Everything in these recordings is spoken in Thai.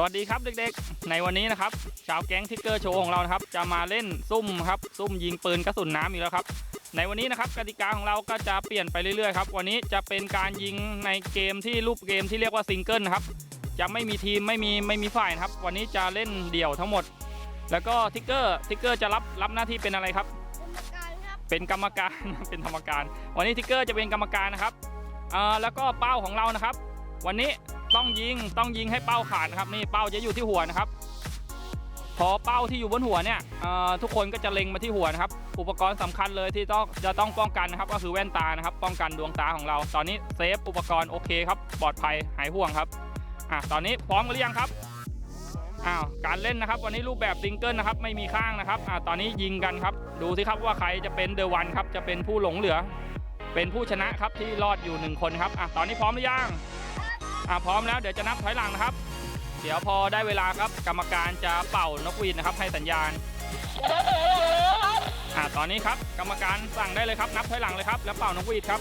สวัสดีครับเด็กๆ ในวันนี้นะครับ ชาวแก๊งทิกเกอร์โชว์ของเรานะครับ จะมาเล่นซุ่มครับซุ่มยิงปืนกระสุนน้ำอีกแล้วครับ ในวันนี้นะครับกติกาของเราก็จะเปลี่ยนไปเรื่อยๆครับวันนี้จะเป็นการยิงในเกมที่รูปเกมที่เรียกว่าซิงเกิลนะครับจะไม่มีทีมไม่มีไม่มีฝ่ายนะครับ วันนี้จะเล่นเดี่ยวทั้งหมด แล้วก็ทิกเกอร์ทิกเกอร์จะรับรับหน้าที่เป็นอะไรครับ เป็นกรรมการเป็นกรรมการ วันนี้ทิกเกอร์จะเป็นกรรมการนะครับอ่าแล้วก็เป้าของเรานะครับ วันนี้ ต้องยิงต้องยิงให้เป้าขาดนะครับนี่เป้าจะอยู่ที่หัวนะครับ พอเป้าที่อยู่บนหัวเนี่ยทุกคนก็จะเล็งมาที่หัวนะครับ อุปกรณ์สำคัญเลยที่ต้องจะต้องป้องกันนะครับ ก็คือแว่นตานะครับ ป้องกันดวงตาของเรา ตอนนี้เซฟอุปกรณ์โอเคครับปลอดภัยหายห่วงครับอะตอนนี้พร้อมกันหรือยังครับอ้าวการเล่นนะครับ วันนี้รูปแบบซิงเกิลนะครับไม่มีข้างนะครับอะตอนนี้ยิงกันครับ ดูสิครับว่าใครจะเป็นเดอะวันครับจะเป็นผู้หลงเหลือ เป็นผู้ชนะครับที่รอดอยู่หนึ่งคนครับอะตอนนี้พร้อมหรือยัง อะพร้อมแล้วเดี๋ยวจะนับถอยหลังนะครับ เดี๋ยวพอได้เวลาครับกรรมการจะเป่านกหวีดนะครับ ให้สัญญาณอะตอนนี้ครับกรรมการสั่งได้เลยครับ นับถอยหลังเลยครับแล้วเป่านกหวีดครับ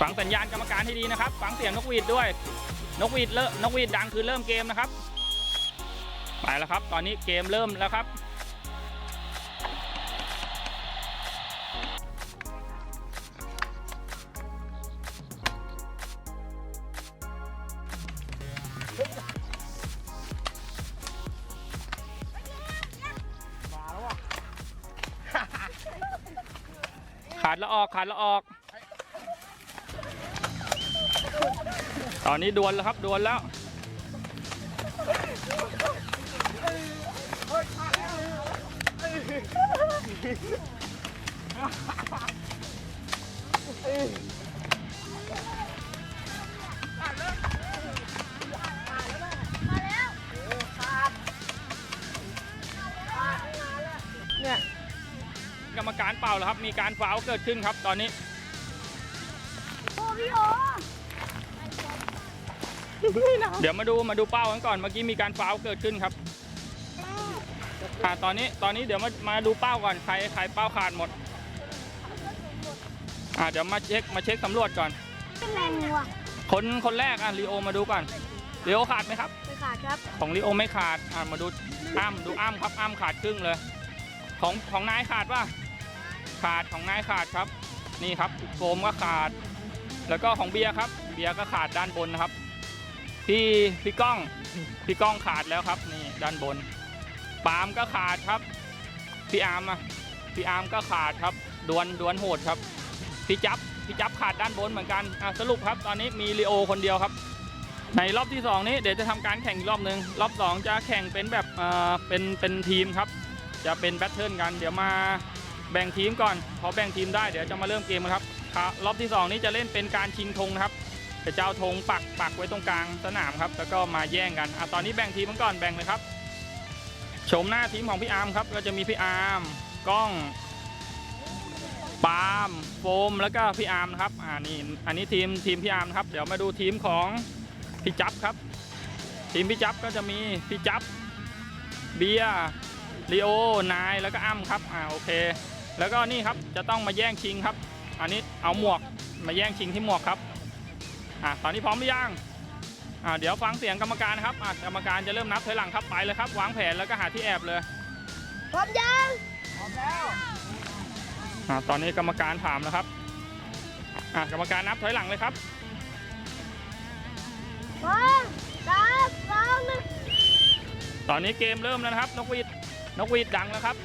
ฟังสัญญาณกรรมการให้ดีนะครับฟังเสียงนกหวีดด้วย นกหวีดเริ่มนกหวีดดังคือเริ่มเกมนะครับไปแล้วครับ ตอนนี้เกมเริ่มแล้วครับ ขาดแล้วออกขาดแล้วออก ตอนนี้ดวลแล้วครับดวลแล้วก รรมการเป่าแล้วครับ มีการฟาวล์เกิดขึ้นครับตอนนี้ โอ้พี่โอเดี๋ยวมาดูมาดูเป้ากันก่อนเมื่อกี้มีการฟาวล์เกิดขึ้นครับอ่าตอนนี้ตอนนี้เดี๋ยวมามาดูเป้าก่อนใครใครเป้าขาดหมดอ่าเดี๋ยวมาเช็คมาเช็คสำรวจก่อน เป็นแรงว่ะคนคนแรกอะลีโอมาดูก่อนลีโอขาดไหมครับไปขาดครับของลีโอไม่ขาดอ่ามาดูอ้ำดูอ้ำครับอ้ำขาดครึ่งเลย ของของนายขาดป่ะ ขาดของนายขาดครับนี่ครับโฟมก็ขาด แล้วก็ของเบียร์ครับ เบียร์ก็ขาดด้านบนนะครับ พี่พี่ก้องพี่ก้องขาดแล้วครับนี่ด้านบนปาล์มก็ขาดครับ พี่อาร์มอะพี่อาร์มก็ขาดครับดวลดวลโหดครับพี่จับพี่จับขาดด้านบนเหมือนกันอะสรุปครับตอนนี้มีลีโอคนเดียวครับ ในรอบที่สองนี้เดี๋ยวจะทำการแข่งอีกรอบหนึ่งรอบสองจะแข่งเป็นแบบเออเป็นเป็นทีมครับ จะเป็นแบทเทิลกันเดี๋ยวมา แบ่งทีมก่อน พอแบ่งทีมได้เดี๋ยวจะมาเริ่มเกมนครับครับรอบที่สองนี้จะเล่นเป็นการชิงธงนะครับจะเจ้าธงปักปักไว้ตรงกลางสนามครับ แล้วก็มาแย่งกันอะตอนนี้แบ่งทีมกันก่อนแบ่งเลยครับโฉมหน้าทีมของพี่อาร์มครับ ก็จะมีพี่อาร์มกล้องปาล์มโฟมแล้วก็พี่อาร์มครับอ่านี่อันนี้ทีมทีมพี่อาร์มครับ เดี๋ยวมาดูทีมของพี่จับครับ ทีมพี่จับก็จะมีพี่จับเบียร์ลีโอนายแล้วก็อ้ำครับอ่าโอเค แล้วก็นี่ครับจะต้องมาแย่งชิงครับ อันนี้เอาหมวกมาแย่งชิงที่หมวกครับอ่าตอนนี้พร้อมหรือยังอ่าเดี๋ยวฟังเสียงกรรมการนะครับอ่ากรรมการจะเริ่มนับถอยหลังครับไปเลยครับ วางแผนแล้วก็หาที่แอบเลยพร้อมยังอ่าตอนนี้กรรมการถามแล้วครับอ่ากรรมการนับถอยหลังเลยครับพร้อมสามสองหนึ่งตอนนี้เกมเริ่มแล้วนะครับนกหวีดนกหวีดดังแล้วครับ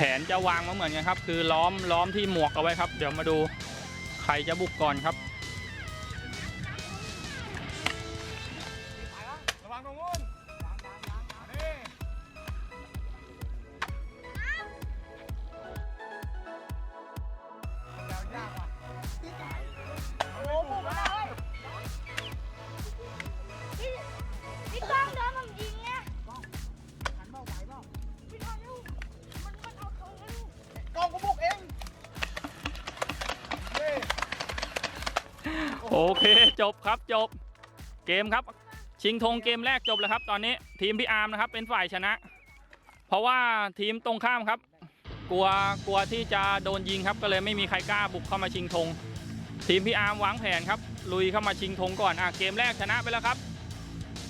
ผนจะวางมาเหมือนกันครับ คือล้อมล้อมที่หมวกเอาไว้ครับ เดี๋ยวมาดูใครจะบุกก่อนครับ โอเคจบครับจบ เกมครับ ชิงธงเกมแรกจบแล้วครับ ตอนนี้ทีมพี่อาร์มนะครับเป็นฝ่ายชนะ เพราะว่าทีมตรงข้ามครับ กลัวกลัวที่จะโดนยิงครับ ก็เลยไม่มีใครกล้าบุกเข้ามาชิงธงทีมพี่อาร์มวางแผนครับ ลุยเข้ามาชิงธงก่อนอะเกมแรกชนะไปแล้วครับ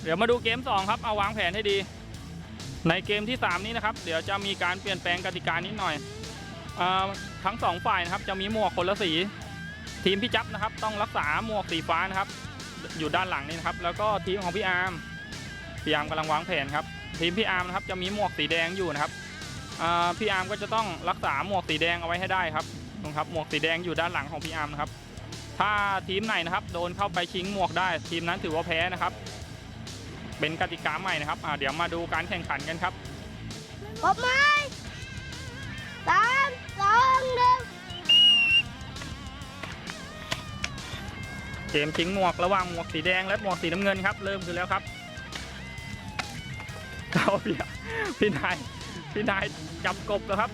เดี๋ยวมาดูเกม 2 ครับเอาวางแผนให้ดี ในเกมที่ 3 นี้นะครับ เดี๋ยวจะมีการเปลี่ยนแปลงกติกานิดหน่อยอทั้งสองฝ่ายนะครับจะมีหมวกคนละสี ทีมพี่จับนะครับต้องรักษาหมวกสีฟ้านะครับ อยู่ด้านหลังนี่นะครับ แล้วก็ทีมของพี่อาร์มพี่อาร์มกำลังวางแผนครับ ทีมพี่อาร์มนะครับจะมีหมวกสีแดงอยู่นะครับพี่อาร์มก็จะต้องรักษาหมวกสีแดงเอาไว้ให้ได้ครับนะครับหมวกสีแดงอยู่ด้านหลังของพี่อาร์มนะครับ ถ้าทีมไหนนะครับ โดนเข้าไปชิงหมวกได้ ทีมนั้นถือว่าแพ้นะครับ เป็นกติกาใหม่นะครับเดี๋ยวมาดูการแข่งขันกันครับพบไหมสามสองหนึ่ง เกมทิ้งหมวกระหว่างหมวกสีแดงและหมวกสีน้ำเงินครับ เริ่มขึ้นแล้วครับเอาพี่พี่นายพี่นายจับกบแล้วครับ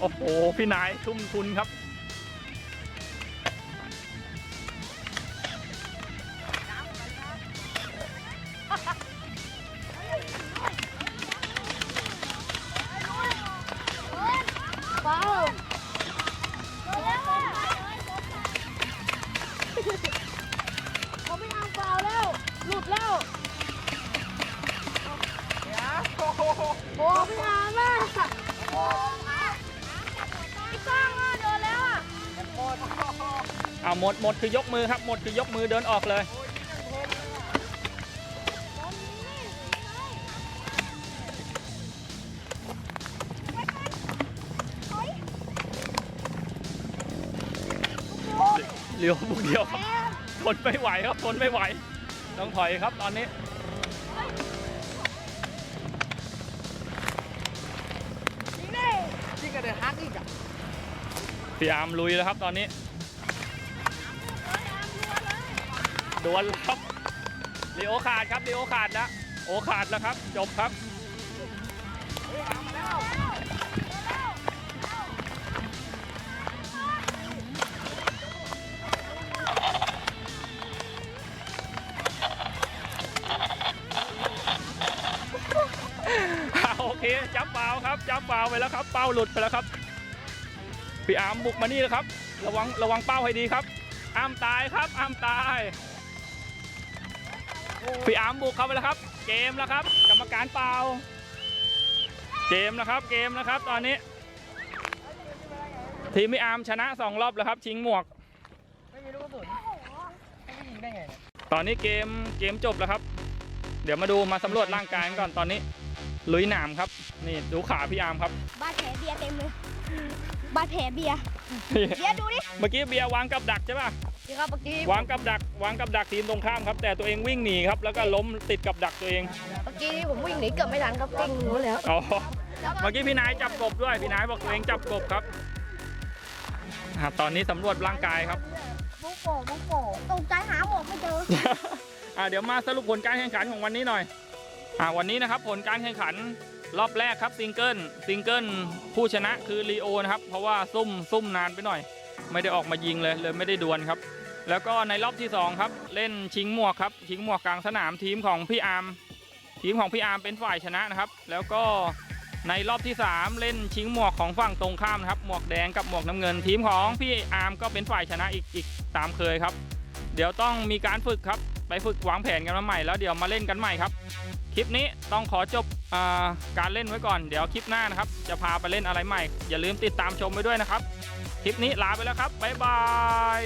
โอ้โหพี่นายทุ่มทุนครับ เอาหมดหมดคือยกมือครับหมดคือยกมือเดินออกเลยเหลียวบุกเดียวครับทนไม่ไหวครับทนไม่ไหว ต้องถอยครับตอนนี้จริงดิจริงกับเดือดฮักอีกอะพี่อาร์มลุยแล้วครับตอนนี้ ดวลครับลีโอขาดครับลีโอขาดแล้วโอขาดแล้วครับ จบครับโอเคจับเปล่าครับจับเปล่าไปแล้วครับ เป้าหลุดไปแล้วครับพี่อามบุกมานี่แล้วครับ ระวังระวังเป้าให้ดีครับอามตายครับอามตาย พี่อาร์มบุกเข้าไปแล้วครับ เกมแล้วครับ กรรมการเปล่า เกมแล้วครับ เกมแล้วครับ ตอนนี้ ทีมพี่อาร์มชนะสองรอบแล้วครับ ชิงหมวก ไม่มีลูกกระสุนไม่ยิงได้ไงตอนนี้เกมเกมจบแล้วครับ เดี๋ยวมาดูมาสำรวจร่างกายกันก่อนตอนนี้ ลุยหนามครับ นี่ดูขาพี่อาร์มครับ บาดแผลเบียร์เต็มเลย บาดแผลเบียร์ เบียร์ดูดิเมื่อกี้เบียร์วางกับดักใช่ป่ะนี่ครับเมื่อกี้วางกับดัก วางกับดักทีมตรงข้ามครับ แต่ตัวเองวิ่งหนีครับ แล้วก็ล้มติดกับดักตัวเองเมื่อกี้ผมวิ่งหนีเกือบไม่ทันครับกิ้งหนูแล้วอ๋อเมื่อกี้พี่นายจับกบด้วยพี่นายบอกตัวเองจับกบครับอ่าตอนนี้สำรวจร่างกายครับ บุกโป่บุกโป่ตกใจหาหมวกไม่เจออ่าเดี๋ยวมาสรุปผลการแข่งขันของวันนี้หน่อยอ่าวันนี้นะครับผลการแข่งขัน รอบแรกครับซิงเกิลซิงเกิลผู้ชนะคือลีโอนะครับ เพราะว่าซุ่มซุ่มนานไปหน่อย ไม่ได้ออกมายิงเลยเลยไม่ได้ดวลครับ แล้วก็ในรอบที่สองครับเล่นชิงหมวกครับชิงหมวกกลางสนามทีมของพี่อาร์มทีมของพี่อาร์มเป็นฝ่ายชนะนะครับ แล้วก็ในรอบที่สามเล่นชิงหมวกของฝั่งตรงข้ามนะครับ หมวกแดงกับหมวกน้ำเงิน ทีมของพี่อาร์มก็เป็นฝ่ายชนะอีกอีกตามเคยครับ เดี๋ยวต้องมีการฝึกครับ ไปฝึกวางแผนกันมาใหม่แล้วเดี๋ยวมาเล่นกันใหม่ครับ คลิปนี้ต้องขอจบ การเล่นไว้ก่อนเดี๋ยวคลิปหน้านะครับ จะพาไปเล่นอะไรใหม่ อย่าลืมติดตามชมไปด้วยนะครับ คลิปนี้ลาไปแล้วครับบ๊ายบาย